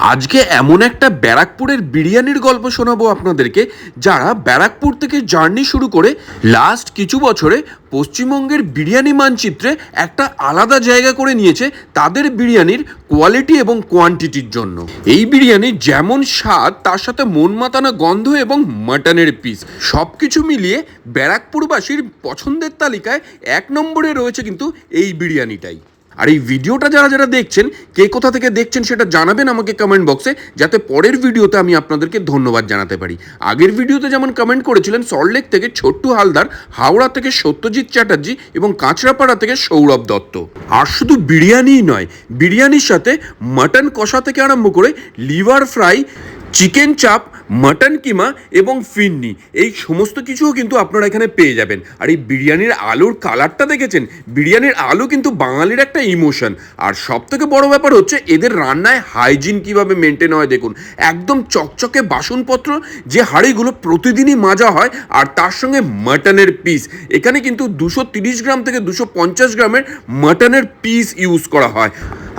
আজকে এমন একটা ব্যারাকপুরের বিরিয়ানির গল্প শোনাবো আপনাদেরকে, যারা ব্যারাকপুর থেকে জার্নি শুরু করে লাস্ট কিছু বছরে পশ্চিমবঙ্গের বিরিয়ানি মানচিত্রে একটা আলাদা জায়গা করে নিয়েছে তাদের বিরিয়ানির কোয়ালিটি এবং কোয়ান্টিটির জন্য। এই বিরিয়ানি যেমন স্বাদ, তার সাথে মন মাতানো গন্ধ এবং মাটনের পিস সব কিছু মিলিয়ে ব্যারাকপুরবাসীর পছন্দের তালিকায় এক নম্বরে রয়েছে কিন্তু এই বিরিয়ানিটাই। আর এই ভিডিওটা যারা যারা দেখছেন, কে কোথা থেকে দেখছেন সেটা জানাবেন আমাকে কমেন্ট বক্সে যাতে পরের ভিডিওতে আমি আপনাদেরকে ধন্যবাদ জানাতে পারি। আগের ভিডিওতে যেমন কমেন্ট করেছিলেন সল্টলেক থেকে ছোট্টু হালদার, হাওড়া থেকে সত্যজিৎ চ্যাটার্জি এবং কাঁচরাপাড়া থেকে সৌরভ দত্ত। আর শুধু বিরিয়ানিই নয়, বিরিয়ানির সাথে মাটন কষা থেকে আরম্ভ করে liver fry chicken chaap, mutton keema এবং ফিন্নি। এই সমস্ত কিছুও কিন্তু আপনারা এখানে পেয়ে যাবেন। আর এই বিরিয়ানির আলুর কালারটা দেখেছেন? বিরিয়ানির আলু কিন্তু বাঙালির একটা ইমোশন। আর সব থেকে বড় ব্যাপার হচ্ছে, এদের রান্নায় হাইজিন কীভাবে মেনটেন হয় দেখুন। একদম চকচকে বাসনপত্র, যে হাঁড়িগুলো প্রতিদিনই মাজা হয়, আর তার সঙ্গে মাটনের পিস। এখানে কিন্তু দুশো গ্রাম থেকে দুশো গ্রামের মাটনের পিস ইউজ করা হয়।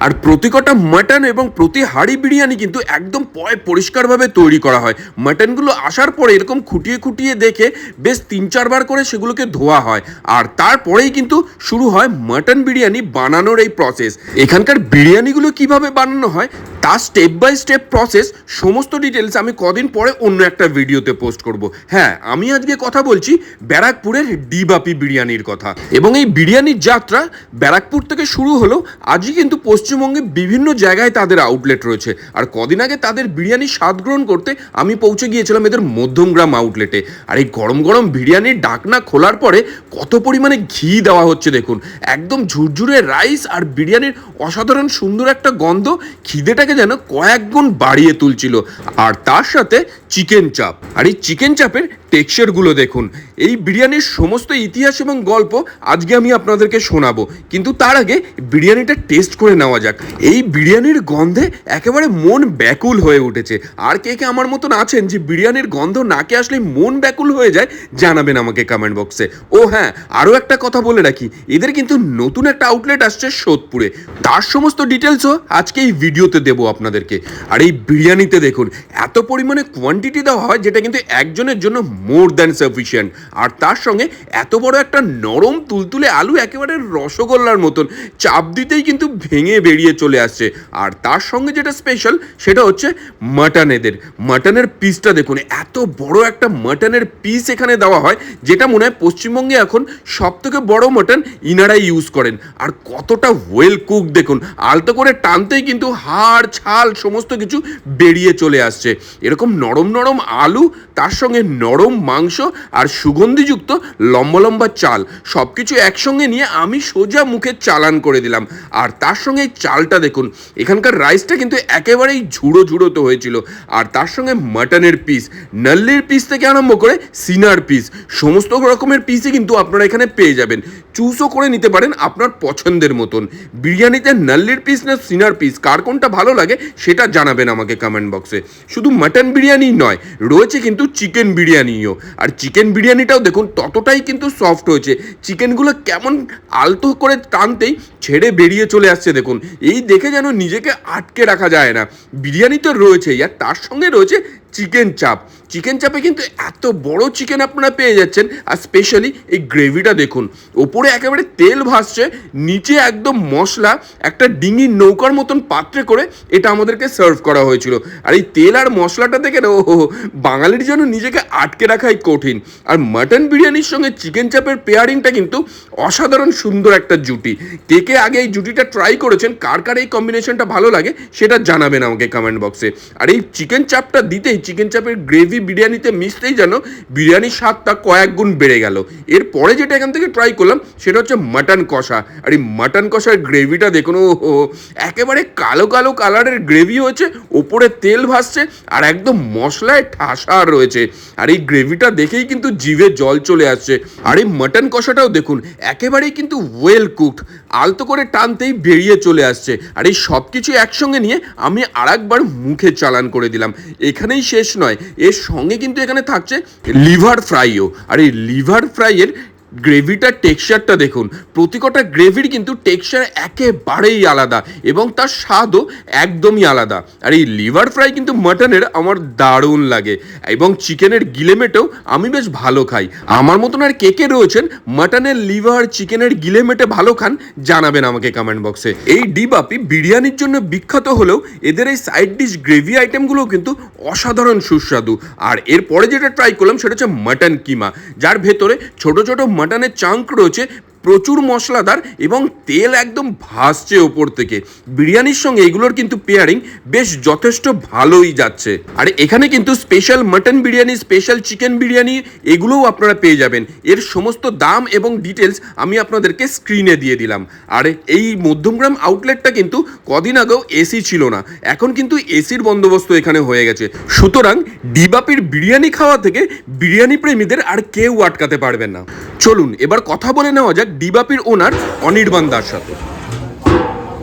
আর প্রতি কটা মাটন এবং প্রতি হাড়ি বিরিয়ানি কিন্তু একদম পয় পরিষ্কারভাবে তৈরি করা হয়। মাটনগুলো আসার পরে এরকম খুঁটিয়ে খুঁটিয়ে দেখে বেশ তিন চারবার করে সেগুলোকে ধোয়া হয়। আর তারপরেই কিন্তু শুরু হয় মাটন বিরিয়ানি বানানোর এই প্রসেস এখানকার বিরিয়ানিগুলো কীভাবে বানানো হয় তার স্টেপ বাই স্টেপ প্রসেস সমস্ত ডিটেলস আমি কদিন পরে অন্য একটা ভিডিওতে পোস্ট করব। হ্যাঁ আমি আজকে কথা বলছি ব্যারাকপুরের ডিবাপি বিরিয়ানির কথা। এবং এই বিরিয়ানির যাত্রা ব্যারাকপুর থেকে শুরু হলেও আজই কিন্তু পশ্চিমবঙ্গে বিভিন্ন জায়গায় তাদের আউটলেট রয়েছে। আর কদিন আগে তাদের বিরিয়ানির স্বাদ গ্রহণ করতে আমি পৌঁছে গিয়েছিলাম এদের মধ্যমগ্রাম আউটলেটে আর এই গরম গরম বিরিয়ানির ডাকনা খোলার পরে কত পরিমাণে ঘি দেওয়া হচ্ছে দেখুন। একদম ঝুরঝুরে রাইস আর বিরিয়ানির অসাধারণ সুন্দর একটা গন্ধ, খিদেটাকে যেন কয়েকগুণ বাড়িয়ে তুলছিল। আর তার সাথে চিকেন চাপ। আর এই চিকেন চাপের টেক্সচারগুলো দেখুন। এই বিরিয়ানির সমস্ত ইতিহাস এবং গল্প আজকে আমি আপনাদেরকে শোনাবো। কিন্তু তার আগে বিরিয়ানিটা টেস্ট করে নেওয়া যাক। এই বিরিয়ানির গন্ধে একেবারে মন ব্যাকুল হয়ে উঠেছে। আর কে কে আমার মতন আছেন যে বিরিয়ানির গন্ধ নাকে আসলে মন ব্যাকুল হয়ে যায়, জানাবেন আমাকে কমেন্ট বক্সে ও হ্যাঁ আরও একটা কথা বলে রাখি। এদের কিন্তু নতুন একটা আউটলেট আসছে সোদপুরে। তার সমস্ত ডিটেলসও আজকে এই ভিডিওতে দেবো আপনাদেরকে। আর এই বিরিয়ানিতে দেখুন, এত পরিমাণে কোয়ান্টিটি দেওয়া হয় যেটা কিন্তু একজনের জন্য মোর দ্যান সাফিসিয়েন্ট আর তার সঙ্গে এত বড় একটা নরম তুলতুলে আলু একেবারে রসগোল্লার মতন, চাপ দিতেই কিন্তু ভেঙে বেরিয়ে চলে আসছে। আর তার সঙ্গে যেটা স্পেশাল সেটা হচ্ছে মাটন এদের। মাটনের পিসটা দেখুন, এত বড় একটা মাটনের পিস এখানে দেওয়া হয়, যেটা মনে হয় পশ্চিমবঙ্গে এখন সব থেকে বড় মাটন ইনারাই ইউজ করেন। আর কতটা ওয়েল কুক দেখুন, আলতো করে টানতেই কিন্তু হাড়, ছাল, সমস্ত কিছু বেরিয়ে চলে আসছে। এরকম নরম নরম আলু, তার সঙ্গে নরম মাংস আর সুগন্ধিযুক্ত লম্বা লম্বা চাল সব কিছু একসঙ্গে নিয়ে আমি সোজা মুখে চালান করে দিলাম। আর তার সঙ্গে এই চালটা দেখুন, এখানকার রাইসটা কিন্তু একেবারেই ঝুড়ো ঝুড়োতে হয়েছিল। আর তার সঙ্গে মাটনের পিস, নাল্লির পিস থেকে আরম্ভ করে সিনার পিস, সমস্ত রকমের পিসই কিন্তু আপনারা এখানে পেয়ে যাবেন। চুজও করে নিতে পারেন আপনার পছন্দের মতন। বিরিয়ানিতে নাল্লির পিস না সিনার পিস কার কোনটা ভালো লাগে সেটা জানাবেন আমাকে কমেন্ট বক্সে শুধু মাটন বিরিয়ানি নয়, রয়েছে কিন্তু চিকেন বিরিয়ানিও আর চিকেন বিরিয়ানিটাও দেখুন, ততটাই কিন্তু সফট হয়েছে। চিকেনগুলো কেমন আলতো করে টানতেই ছেড়ে বেরিয়ে চলে আসছে, দেখুন। এই দেখে যেন নিজেকে আটকে রাখা যায় না। বিরিয়ানি তো রয়েছেই, আর তার সঙ্গে রয়েছে চিকেন চাপ। চিকেন চাপে কিন্তু এত বড় চিকেন আপনারা পেয়ে যাচ্ছেন, আর স্পেশালি এই গ্রেভিটা দেখুন। ওপরে একেবারে তেল ভাসছে, নিচে একদম মশলা, একটা ডিঙির নৌকার মতন পাত্রে করে এটা আমাদেরকে সার্ভ করা হয়েছিল। আর এই তেল আর মশলাটা দেখে ও বাঙালির জন্য নিজেকে আটকে রাখাই কঠিন। আর মাটন বিরিয়ানির সঙ্গে চিকেন চাপের পেয়ারিংটা কিন্তু অসাধারণ সুন্দর একটা জুটি। কে কে আগে এই জুটিটা ট্রাই করেছেন, কার কার এই কম্বিনেশনটা ভালো লাগে, সেটা জানাবেন আমাকে কমেন্ট বক্সে আর এই চিকেন চাপটা দিতেই চিকেন চাপের গ্রেভি বিরিয়ানিতে মিশতেই যেন বিরিয়ানির স্বাদটা কয়েক গুণ বেড়ে গেল। এরপরে যেটা এখান থেকে ট্রাই করলাম, সেটা হচ্ছে মাটন কষা। আর এই মাটন কষার গ্রেভিটা দেখুন ও একেবারে কালো কালো কালারের গ্রেভি হয়েছে, ওপরে তেল ভাসছে, আর একদম মশলায় ঠাসা রয়েছে। আর এই গ্রেভিটা দেখেই কিন্তু জিভে জল চলে আসছে। আর এই মাটন কষাটাও দেখুন, একেবারেই কিন্তু ওয়েল কুকড আলতো করে টানতেই বেরিয়ে চলে আসছে। আর এই সব কিছু একসঙ্গে নিয়ে আমি আরেকবার মুখে চালান করে দিলাম। এখানেই শেষ নয়। এর সঙ্গে কিন্তু এখানে থাকছে লিভার ফ্রাইও। আর এই লিভার ফ্রাইয়ের গ্রেভিটার টেক্সচারটা দেখুন। প্রতি কটা গ্রেভির কিন্তু টেক্সচার একেবারেই আলাদা এবং তার স্বাদও একদমই আলাদা। আর এই লিভার ফ্রাই কিন্তু মাটনের আমার দারুণ লাগে এবং চিকেনের গিলেমেটেও আমি বেশ ভালো খাই। আমার মতন আর কে কে রয়েছেন মাটনের লিভার চিকেনের গিলেমেটে ভালো খান জানাবেন আমাকে কমেন্ট বক্সে এই ডিবাপি বিরিয়ানির জন্য বিখ্যাত হলেও এদের এই সাইড ডিশ গ্রেভি আইটেমগুলোও কিন্তু অসাধারণ সুস্বাদু। আর এরপরে যেটা ট্রাই করলাম সেটা হচ্ছে মাটন কিমা। যার ভেতরে ছোট ছোট মাটনের চাঙ্ক রয়েছে প্রচুর মশলাদার এবং তেল একদম ভাসছে ওপর থেকে। বিরিয়ানির সঙ্গে এগুলোর কিন্তু পেয়ারিং বেশ যথেষ্ট ভালোই যাচ্ছে। আর এখানে কিন্তু special mutton biryani special chicken biryani এগুলোও আপনারা পেয়ে যাবেন। এর সমস্ত দাম এবং ডিটেলস আমি আপনাদেরকে স্ক্রিনে দিয়ে দিলাম। আর এই মধ্যমগ্রাম আউটলেটটা কিন্তু কদিন আগেও এসি ছিল না। এখন কিন্তু এসির বন্দোবস্ত এখানে হয়ে গেছে। সুতরাং ডিবাপির বিরিয়ানি খাওয়া থেকে বিরিয়ানি প্রেমীদের আর কেউ আটকাতে পারবেন না। চলুন, এবার কথা বলে নেওয়া যাক ডিবাপির ওনার অনির্বাণ দার সাথে।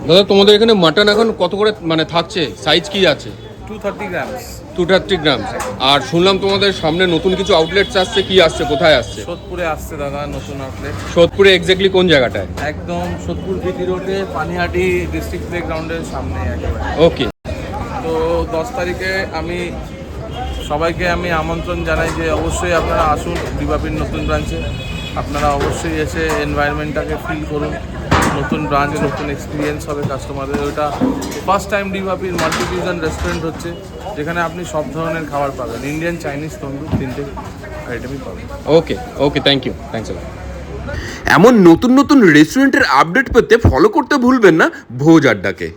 দাদা তোমাদের এখানে মাটন এখন কত করে মানে থাকছে? সাইজ কি আছে? Two thirty grams two thirty gram আর শুনলাম তোমাদের সামনে নতুন কিছু আউটলেটস আসছে কি আসছে কোথায় আসছে? সোদপুরে আসছে দাদা নতুন আউটলেট সোদপুরে এক্স্যাক্টলি কোন জায়গাটায়? একদম সোদপুর বিটি রোডে পানিহাটি ডিস্ট্রিক্ট প্লে গ্রাউন্ডের সামনে একেবারে। ওকে তো দশ তারিখে আমি সবাইকে আমি আমন্ত্রণ জানাই যে অবশ্যই আপনারা আসুন ডিবাপির নতুন ব্রাঞ্চে আপনারা অবশ্যই এসে এনভায়রনমেন্টটাকে ফিল করুন। নতুন ব্রাঞ্চ নতুন এক্সপিরিয়েন্স হবে কাস্টমারদের ওটা ফার্স্ট টাইম ডিবাপির মাল্টিফিউশন রেস্টুরেন্ট হচ্ছে যেখানে আপনি সব ধরনের খাবার পাবেন। ইন্ডিয়ান চাইনিজ তন্দুর তিনটে আইটেমই পাবেন। Okay okay thank you thanks এমন নতুন নতুন রেস্টুরেন্টের আপডেট পেতে ফলো করতে ভুলবেন না ভোজ আড্ডাকে।